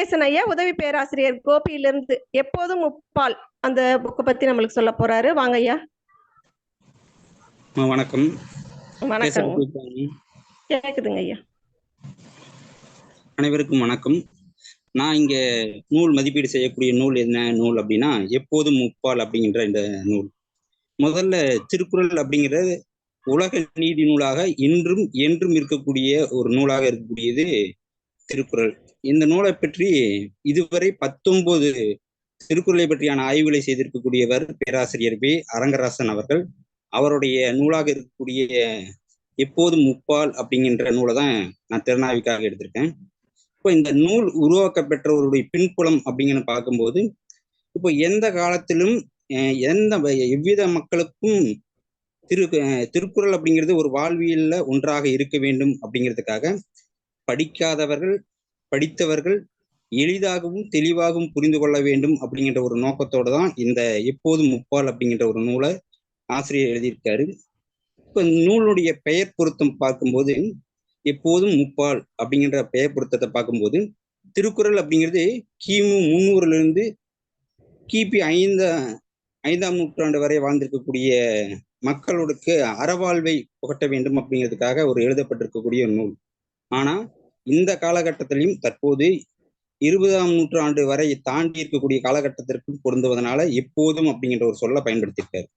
கணேசன் ஐயா உதவி பேராசிரியர் கோபியிலிருந்து எப்போதும் முப்பால் அந்த புக்கை பத்தி நம்மளுக்கு சொல்ல போறாரு. வாங்க ஐயா. வணக்கம். கேக்குதுங்க ஐயா. அனைவருக்கும் வணக்கம். நான் இங்க நூல் மதிப்பீடு செய்யக்கூடிய நூல் என்ன நூல் அப்படின்னா எப்போதும் முப்பால் அப்படிங்கிற இந்த நூல். முதல்ல திருக்குறள் அப்படிங்கிறது உலக நீதி நூலாக இன்றும் என்றும் இருக்கக்கூடிய ஒரு நூலாக இருக்கக்கூடியது திருக்குறள். இந்த நூலை பற்றி இதுவரை பத்தொன்பது திருக்குறளை பற்றியான ஆய்வுகளை செய்திருக்கக்கூடியவர் பேராசிரியர் பி அரங்கராசன் அவர்கள். அவருடைய நூலாக இருக்கக்கூடிய எப்போதும் முப்பால் அப்படிங்கிற நூலை தான் நான் திறனாய்வுக்காக எடுத்திருக்கேன். இப்போ இந்த நூல் உருவாக்க பெற்றவருடைய பின்புலம் அப்படிங்கன்னு பார்க்கும்போது இப்போ எந்த காலத்திலும் எந்த வ- எவ்வித மக்களுக்கும் திரு திருக்குறள் அப்படிங்கிறது ஒரு வாழ்வியல்ல ஒன்றாக இருக்க வேண்டும் அப்படிங்கிறதுக்காக படிக்காதவர்கள் படித்தவர்கள் எளிதாகவும் தெளிவாகவும் புரிந்து கொள்ள வேண்டும் அப்படிங்கிற ஒரு நோக்கத்தோடு தான் இந்த எப்போதும் முப்பால் அப்படிங்கிற ஒரு நூலை ஆசிரியர் எழுதியிருக்காரு. இப்போ நூலுடைய பெயர் பொருத்தம் பார்க்கும்போது எப்போதும் முப்பால் அப்படிங்கிற பெயர் பொருத்தத்தை பார்க்கும்போது திருக்குறள் அப்படிங்கிறது கிமு முன்னூறுல இருந்து கிபி ஐந்த ஐந்தாம் நூற்றாண்டு வரை வாழ்ந்திருக்கக்கூடிய மக்களுக்கு அறவாழ்வை புகட்ட வேண்டும் அப்படிங்கிறதுக்காக ஒரு எழுதப்பட்டிருக்கக்கூடிய ஒரு நூல். ஆனால் இந்த காலகட்டத்திலையும் தற்போது இருபதாம் நூற்றாண்டு வரை தாண்டி இருக்கக்கூடிய காலகட்டத்திற்கும் பொருந்துவதனால எப்போதும் அப்படிங்கிற ஒரு சொல்ல பயன்படுத்தியிருக்காரு.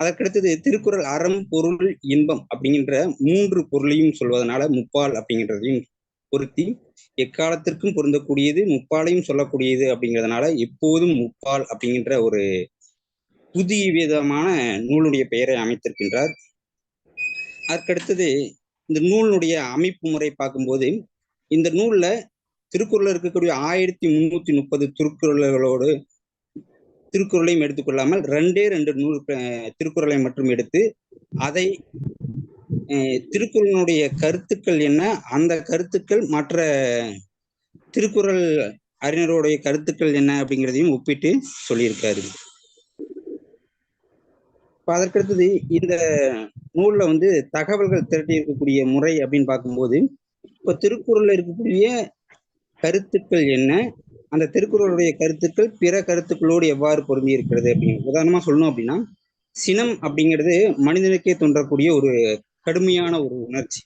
அதற்கடுத்தது திருக்குறள் அறம் பொருள் இன்பம் அப்படிங்கின்ற மூன்று பொருளையும் சொல்வதனால முப்பால் அப்படிங்கிறதையும் பொருத்தி எக்காலத்திற்கும் பொருந்தக்கூடியது முப்பாலையும் சொல்லக்கூடியது அப்படிங்கிறதுனால எப்போதும் முப்பால் அப்படிங்கின்ற ஒரு புதிய விதமான நூலுடைய பெயரை அமைத்திருக்கின்றார். அதற்கடுத்தது இந்த நூலினுடைய அமைப்பு முறை பார்க்கும்போது இந்த நூல்ல திருக்குறள் இருக்கக்கூடிய ஆயிரத்தி முன்னூத்தி முப்பது திருக்குறள்களோடு திருக்குறளையும் எடுத்துக்கொள்ளாமல் ரெண்டே ரெண்டு நூல் திருக்குறளை மட்டும் எடுத்து அதை திருக்குறளினுடைய கருத்துக்கள் என்ன? அந்த கருத்துக்கள் மற்ற திருக்குறள் அறிஞருடைய கருத்துக்கள் என்ன அப்படிங்கிறதையும் ஒப்பிட்டு சொல்லியிருக்காரு. அதற்கடுத்தது இந்த நூல்ல வந்து தகவல்கள் திரட்டி இருக்கக்கூடிய முறை அப்படின்னு பார்க்கும்போது இப்போ திருக்குறளில் இருக்கக்கூடிய கருத்துக்கள் என்ன? அந்த திருக்குறளுடைய கருத்துக்கள் பிற கருத்துக்களோடு எவ்வாறு பொருந்தி இருக்கிறது அப்படின்னு. உதாரணமாக சொல்லணும் அப்படின்னா சினம் அப்படிங்கிறது மனிதனுக்கே தோன்றக்கூடிய ஒரு கடுமையான ஒரு உணர்ச்சி.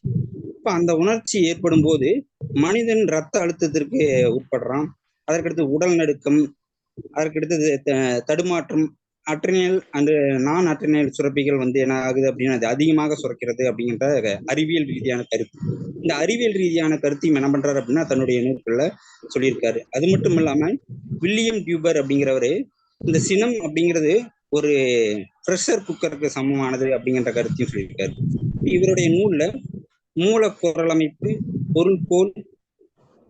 இப்போ அந்த உணர்ச்சி ஏற்படும் போது மனிதன் ரத்த அழுத்தத்திற்கு உட்படுறான். அதற்கடுத்து உடல் நடுக்கம் அதற்கடுத்தது த- தடுமாற்றம் அட்ரினல் அந்த நான் அட்ரினல் சுரப்பிகள் வந்து என்ன ஆகுது அப்படின்னா அது அதிகமாக சுரக்கிறது அப்படிங்கிற அறிவியல் ரீதியான கருத்து. இந்த அறிவியல் ரீதியான கருத்தையும் என்ன பண்றாரு அப்படின்னா தன்னுடைய நூல்கள்ல சொல்லியிருக்காரு. அது மட்டும் இல்லாம வில்லியம் டியூபர் அப்படிங்கிறவரு இந்த சினம் அப்படிங்கிறது ஒரு ப்ரெஷர் குக்கருக்கு சமமானது அப்படிங்கிற கருத்தையும் சொல்லியிருக்காரு. இவருடைய நூல்ல மூல குரல் அமைப்பு பொருள்கோள்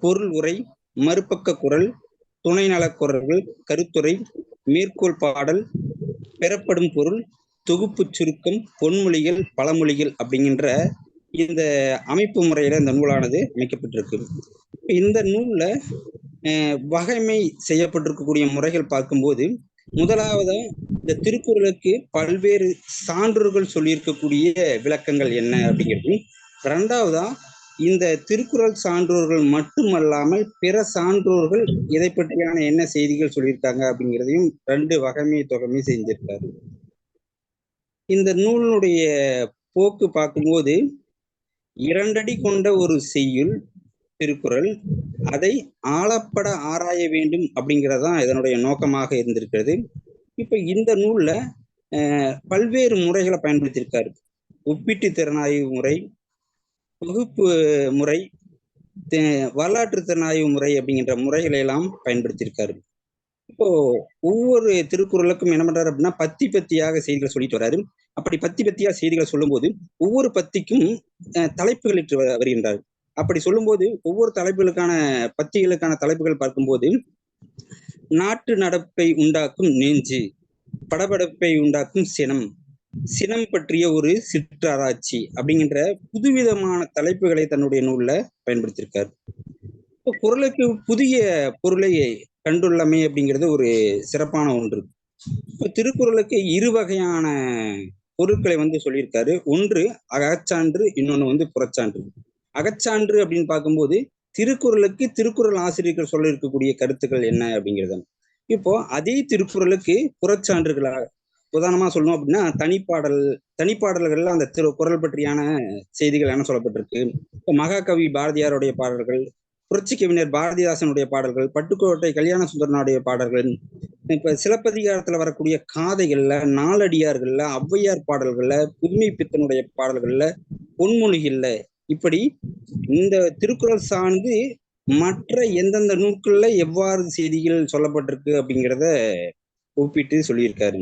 பொருள் உரை மறுபக்க குரல் துணை நலக்குரல்கள் கருத்துரை மேற்கோள் பாடல் பெறப்படும் பொருள் தொகுப்பு சுருக்கம் பொன்மொழிகள் பழமொழிகள் அப்படிங்கின்ற இந்த அமைப்பு முறையில இந்த நூலானது அமைக்கப்பட்டிருக்கு. இந்த நூல்ல வகைமை செய்யப்பட்டிருக்கக்கூடிய முறைகள் பார்க்கும்போது முதலாவதா இந்த திருக்குறளுக்கு பல்வேறு சான்றுகள் சொல்லியிருக்கக்கூடிய விளக்கங்கள் என்ன அப்படிங்கிறது. ரெண்டாவதா இந்த திருக்குறள் சான்றோர்கள் மட்டுமல்லாமல் பிற சான்றோர்கள் இதை பற்றியான என்ன செய்திகள் சொல்லியிருக்காங்க அப்படிங்கிறதையும் ரெண்டு வகைமை தொகைமை செஞ்சிருக்காரு. இந்த நூலினுடைய போக்கு பார்க்கும்போது இரண்டடி கொண்ட ஒரு செய்யுள் திருக்குறள் அதை ஆழப்பட ஆராய வேண்டும் அப்படிங்கிறதான் இதனுடைய நோக்கமாக இருந்திருக்கிறது. இப்ப இந்த நூல்ல பல்வேறு முறைகளை பயன்படுத்தியிருக்காரு. ஒப்பீட்டு திறனாய்வு முறை தொகுப்பு முறை தே- வரலாற்று திறனாய்வு முறை அப்படிங்கிற முறைகளை எல்லாம் பயன்படுத்தியிருக்காரு. இப்போ ஒவ்வொரு திருக்குறளுக்கும் என்ன பண்றாரு அப்படின்னா பத்தி பத்தியாக செய்திகளை சொல்லிட்டு வராரு அப்படி பத்தி பத்தியா செய்திகளை சொல்லும்போது ஒவ்வொரு பத்திக்கும் அஹ், தலைப்புகள் இட்டு வருகின்றார். அப்படி சொல்லும்போது ஒவ்வொரு தலைப்புகளுக்கான பத்திகளுக்கான தலைப்புகள் பார்க்கும்போது நாட்டு நடப்பை உண்டாக்கும் நெஞ்சு படபடப்பை உண்டாக்கும் சினம் சினம் பற்றிய ஒரு சிற்றாராய்ச்சி அப்படிங்கிற புதுவிதமான தலைப்புகளை தன்னுடைய நூல்ல பயன்படுத்தியிருக்கார். இப்போ குரலுக்கு புதிய பொருளை கண்டுள்ளமை அப்படிங்கிறது ஒரு சிறப்பான ஒன்று. இப்போ திருக்குறளுக்கு இரு வகையான பொருட்களை வந்து சொல்லியிருக்காரு. ஒன்று அகச்சான்று இன்னொன்று வந்து புறச்சான்று. அகச்சான்று அப்படின்னு பார்க்கும்போது திருக்குறளுக்கு திருக்குறள் ஆசிரியர்கள் சொல்லியிருக்கக்கூடிய கருத்துக்கள் என்ன அப்படிங்கிறது. இப்போ அதே திருக்குறளுக்கு புறச்சான்றுகளாக உதாரணமா சொல்லணும் அப்படின்னா தனிப்பாடல் தனிப்பாடல்கள்ல அந்த திரு குரல் பற்றியான செய்திகள் என்ன சொல்லப்பட்டிருக்கு? இப்போ மகாகவி பாரதியாருடைய பாடல்கள் புரட்சி கவிஞர் பாரதிதாசனுடைய பாடல்கள் பட்டுக்கோட்டை கல்யாண சுந்தரனுடைய பாடல்கள் இப்ப சிலப்பதிகாரத்துல வரக்கூடிய காதைகள்ல நாலடியார்கள்ல ஔவையார் பாடல்கள்ல புதுமை பித்தனுடைய பாடல்கள்ல பொன்மொழிகள்ல இப்படி இந்த திருக்குறள் சார்ந்து மற்ற எந்தெந்த நூல்கள்ல எவ்வாறு செய்திகள் சொல்லப்பட்டிருக்கு அப்படிங்கிறத ஒப்பிட்டு சொல்லியிருக்காரு.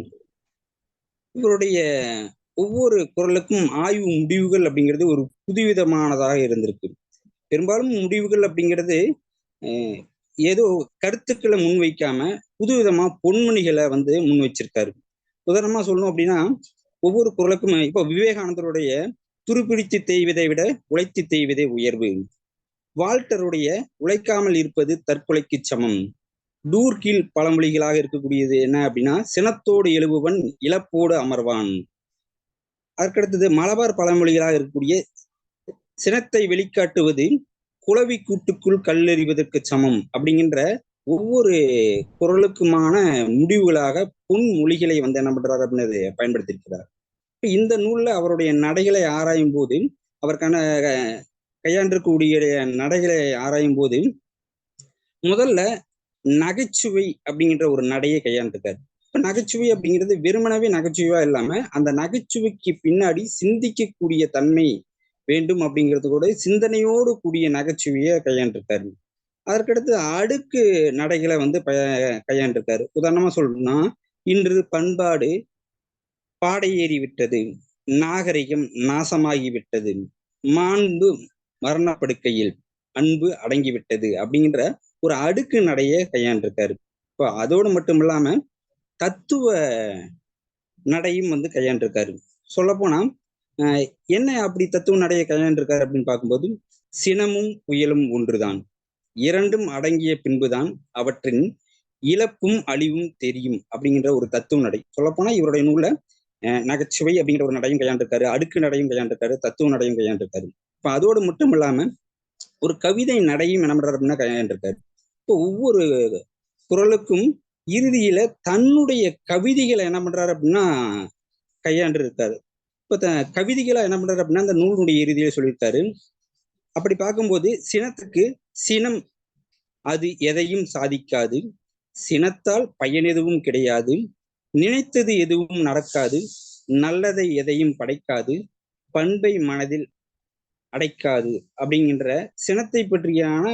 இவருடைய ஒவ்வொரு குரலுக்கும் ஆய்வு முடிவுகள் அப்படிங்கிறது ஒரு புதுவிதமானதாக இருந்திருக்கு. பெரும்பாலும் முடிவுகள் அப்படிங்கிறது ஏதோ கருத்துக்களை முன்வைக்காம புதுவிதமா பொன்மணிகளை வந்து முன் வச்சிருக்காரு உதாரணமா சொல்லணும் அப்படின்னா ஒவ்வொரு குரலுக்கும் இப்போ விவேகானந்தருடைய துருப்பிடித்து தேய்வதை விட உழைத்து தேய்வதே உயர்வு. வால்டருடைய உழைக்காமல் இருப்பது தற்கொலைக்கு சமம். டூர்கீழ் பழமொழிகளாக இருக்கக்கூடியது என்ன அப்படின்னா சினத்தோடு எழுபவன் இழப்போடு அமர்வான். அதற்கடுத்தது மலபார் பழமொழிகளாக இருக்கக்கூடிய சினத்தை வெளிக்காட்டுவது குளவி கூட்டுக்குள் கல்லெறிவதற்கு சமம் அப்படிங்கின்ற ஒவ்வொரு குரலுக்குமான முடிவுகளாக பொன்மொழிகளை வந்து என்ன பண்றாரு அப்படின்னு பயன்படுத்தியிருக்கிறார். இந்த நூல்ல அவருடைய நடைகளை ஆராயும் போது அவருக்கான கையாண்டிருக்கக்கூடிய நடைகளை ஆராயும் போது முதல்ல நகைச்சுவை அப்படிங்கிற ஒரு நடையை கையாண்டிருக்காரு. இப்ப நகைச்சுவை அப்படிங்கிறது வெறுமனவே நகைச்சுவையா இல்லாம அந்த நகைச்சுவைக்கு பின்னாடி சிந்திக்கக்கூடிய தன்மை வேண்டும் அப்படிங்கிறது கூட சிந்தனையோடு கூடிய நகைச்சுவையை கையாண்டிருக்காரு. அதற்கடுத்து அடுக்கு நடைகளை வந்து பய கையாண்டிருக்காரு. உதாரணமா சொல்லணும்னா இன்று பண்பாடு பாடையேறி விட்டது நாகரிகம் நாசமாகி விட்டது மாண்பு மரணப்படுக்கையில் அன்பு அடங்கிவிட்டது அப்படிங்கிற ஒரு அடுக்கு நடையை கையாண்டிருக்காரு. இப்போ அதோடு மட்டும் இல்லாம தத்துவ நடையும் வந்து கையாண்டிருக்காரு. சொல்லப்போனா என்ன அப்படி தத்துவ நடையை கையாண்டிருக்காரு அப்படின்னு பார்க்கும்போது சினமும் புயலும் ஒன்றுதான். இரண்டும் அடங்கிய பின்புதான் அவற்றின் இழப்பும் அழிவும் தெரியும் அப்படிங்கிற ஒரு தத்துவ நடை. சொல்லப்போனா இவருடைய நூல அஹ் நகைச்சுவை அப்படிங்கிற ஒரு நடையும் கையாண்டிருக்காரு அடுக்கு நடையும் கையாண்டிருக்காரு தத்துவ நடையும் கையாண்டிருக்காரு. இப்ப அதோடு மட்டும் இல்லாம ஒரு கவிதை நடையும் என்ன பண்றாரு அப்படின்னா கையாண்டிருக்காரு. இப்போ ஒவ்வொரு குரலுக்கும் இறுதியில தன்னுடைய கவிதைகளை என்ன பண்றாரு அப்படின்னா கையாண்டு இருக்காரு இப்ப த கவிதைகளை என்ன பண்றாரு அப்படின்னா அந்த நூலுடைய இறுதியில சொல்லியிருக்காரு. அப்படி பார்க்கும்போது சினத்துக்கு சினம் அது எதையும் சாதிக்காது. சினத்தால் பயன் எதுவும் கிடையாது. நினைத்தது எதுவும் நடக்காது. நல்லதை எதையும் படைக்காது. பண்பை மனதில் அடைக்காது அப்படிங்கின்ற சினத்தை பற்றியான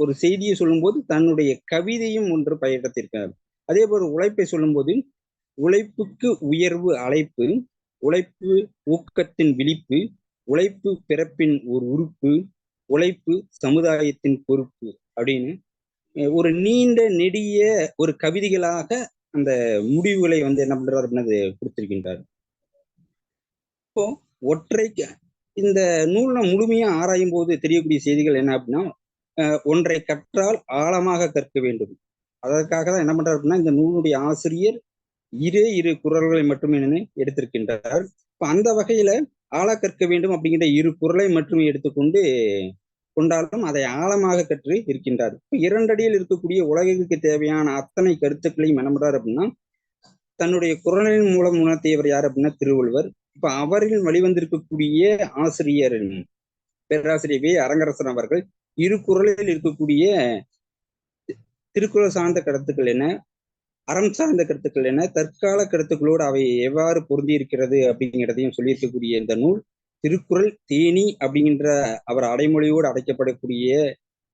ஒரு செய்தியை சொல்லும்போது தன்னுடைய கவிதையும் ஒன்று பயிரத்திருக்கார் அதே போல் உழைப்பை சொல்லும்போது உழைப்புக்கு உயர்வு அழைப்பு உழைப்பு ஊக்கத்தின் விழிப்பு உழைப்பு பிறப்பின் ஒரு உறுப்பு உழைப்பு சமுதாயத்தின் பொறுப்பு அப்படின்னு ஒரு நீண்ட நெடிய ஒரு கவிதைகளாக அந்த முடிவுகளை வந்து என்ன பண்றாரு அப்படின்னு கொடுத்திருக்கின்றார். இப்போ ஒற்றை இந்த நூலை முழுமையா ஆராயும் போது தெரியக்கூடிய செய்திகள் என்ன அப்படின்னா அஹ் ஒன்றை கற்றால் ஆழமாக கற்க வேண்டும். அதற்காக தான் என்ன பண்றாரு அப்படின்னா இந்த நூலுடைய ஆசிரியர் இரு இரு குரல்களை மட்டுமே எடுத்திருக்கின்றார். இப்ப அந்த வகையில ஆழ கற்க வேண்டும் அப்படிங்கிற இரு குரலை மட்டுமே எடுத்துக்கொண்டு கொண்டாலும் அதை ஆழமாக கற்று இருக்கின்றார். இப்ப இரண்டடியில் இருக்கக்கூடிய உலகிற்கு தேவையான அத்தனை கருத்துக்களையும் என்ன அப்படின்னா தன்னுடைய குரலின் மூலம் உணர்த்தியவர் யார் அப்படின்னா திருவள்ளுவர். இப்ப அவரில் வழிவந்திருக்கக்கூடிய ஆசிரியர் பேராசிரியர் வே. அரங்கரசன் அவர்கள் இரு குரலில் இருக்கக்கூடிய திருக்குறள் சார்ந்த கருத்துக்கள் என்ன? அறம் சார்ந்த கருத்துக்கள் என்ன? தற்கால கருத்துக்களோடு அவை எவ்வாறு பொருந்தி இருக்கிறது அப்படிங்கிறதையும் சொல்லியிருக்கக்கூடிய இந்த நூல் திருக்குறள் தேனி அப்படிங்கிற அவர் அடைமொழியோடு அடைக்கப்படக்கூடிய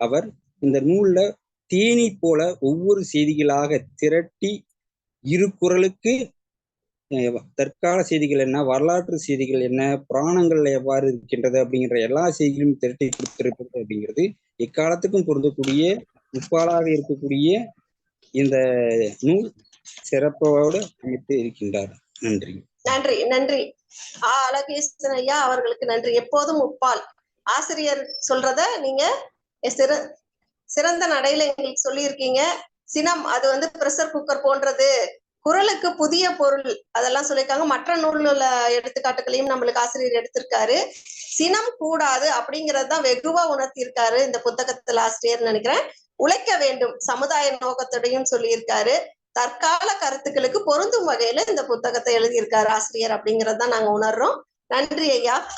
அவர் இந்த நூல்ல தேனி போல ஒவ்வொரு செய்திகளாக திரட்டி இரு குறளுக்கு தற்கால செய்திகள் என்ன வரலாற்று செய்திகள் என்ன புராணங்கள்ல எவ்வாறு இருக்கின்றது அப்படிங்கிற எல்லா செய்திகளும் திரட்டி கொடுத்திருப்பது அப்படிங்கிறது எக்காலத்துக்கும் பொருந்தக்கூடிய முப்பாலாக இருக்கக்கூடிய இந்த நூல் சிறப்போடு அமைத்து இருக்கின்றார். நன்றி. நன்றி நன்றி. ஆ அழகேசன் ஐயா அவர்களுக்கு நன்றி. எப்போதும் உப்பால். ஆசிரியர் சொல்றத நீங்க சிற சிறந்த நடையில எங்களுக்கு சொல்லியிருக்கீங்க. சினம் அது வந்து பிரஷர் குக்கர் போன்றது. குரலுக்கு புதிய பொருள் அதெல்லாம் சொல்லியிருக்காங்க. மற்ற நூல்ல எடுத்துக்காட்டுகளையும் நம்மளுக்கு ஆசிரியர் எடுத்திருக்காரு. சினம் கூடாது அப்படிங்கறதுதான் வெகுவா வெகுவா உணர்த்தியிருக்காரு இந்த புத்தகத்துல ஆசிரியர் நினைக்கிறேன். உழைக்க வேண்டும். சமுதாய நோக்கத்தோடையும் சொல்லியிருக்காரு. தற்கால கருத்துக்களுக்கு பொருந்தும் வகையில இந்த புத்தகத்தை எழுதியிருக்காரு ஆசிரியர் அப்படிங்கறத நாங்க உணர்றோம். நன்றி ஐயா.